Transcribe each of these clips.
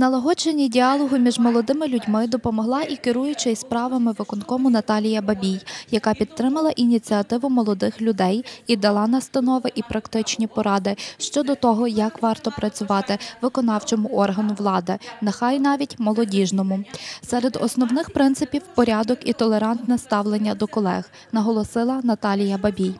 налагодженні діалогу між молодими людьми допомогла і керуюча справами виконкому Наталія Бабій, яка підтримала ініціативу молодих людей і дала настанови і практичні поради щодо того, як варто працювати виконавчому органу влади, нехай навіть молодіжному. Серед основних принципів порядок і толерантне ставлення до колег, наголосила Наталія Бабій.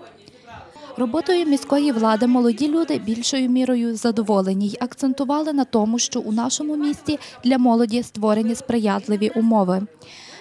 Роботою міської влади молоді люди більшою мірою задоволені й акцентували на тому, що у нашому місті для молоді створені сприятливі умови.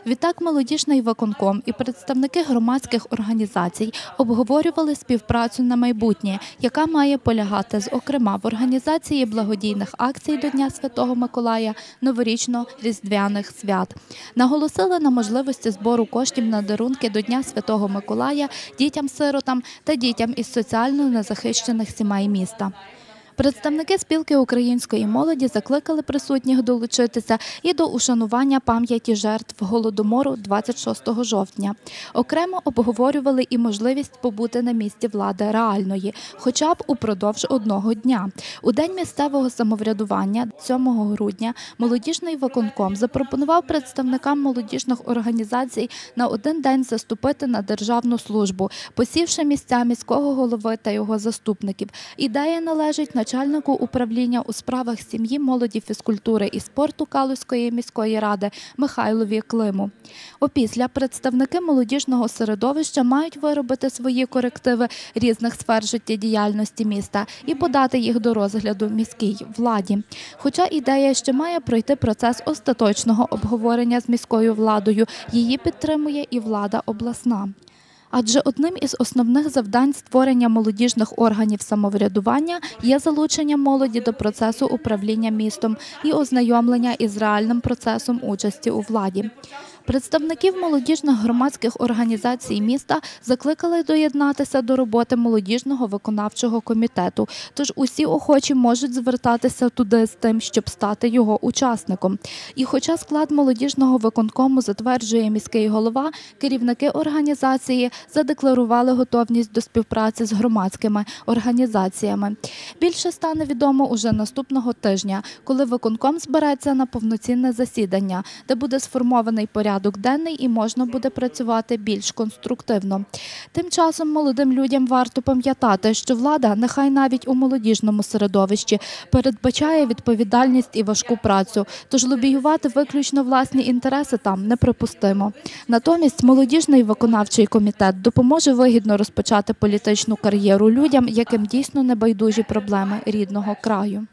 Відтак молодіжний виконком і представники громадських організацій обговорювали співпрацю на майбутнє, яка має полягати зокрема в організації благодійних акцій до Дня Святого Миколая, новорічно-різдвяних свят. Наголосили на можливості збору коштів на дарунки до Дня Святого Миколая дітям-сиротам та дітям із соціально незахищених сімей міста. Представники спілки української молоді закликали присутніх долучитися і до ушанування пам'яті жертв голодомору 26 жовтня. Окремо обговорювали і можливість побути на місці влади реальної, хоча б упродовж одного дня. У день місцевого самоврядування, 7 грудня, молодіжний виконком запропонував представникам молодіжних організацій на один день заступити на державну службу, посівши місця міського голови та його заступників. Ідея належить начальнику управління у справах сім'ї, молоді, фізкультури і спорту Калузької міської ради Михайлові Климу. Опісля представники молодіжного середовища мають виробити свої корективи різних сфер життєдіяльності міста і подати їх до розгляду міській владі. Хоча ідея ще має пройти процес остаточного обговорення з міською владою, її підтримує і влада обласна. Адже одним із основних завдань створення молодіжних органів самоврядування є залучення молоді до процесу управління містом і ознайомлення із реальним процесом участі у владі. Представників молодіжних громадських організацій міста закликали доєднатися до роботи молодіжного виконавчого комітету. Тож усі охочі можуть звертатися туди з тим, щоб стати його учасником. І хоча склад молодіжного виконкому затверджує міський голова, керівники організації задекларували готовність до співпраці з громадськими організаціями. Більше стане відомо уже наступного тижня, коли виконком збереться на повноцінне засідання, де буде сформований порядок денний і можна буде працювати більш конструктивно. Тим часом молодим людям варто пам'ятати, що влада, нехай навіть у молодіжному середовищі, передбачає відповідальність і важку працю, тож лобіювати виключно власні інтереси там неприпустимо. Натомість молодіжний виконавчий комітет допоможе вигідно розпочати політичну кар'єру людям, яким дійсно небайдужі проблеми рідного краю.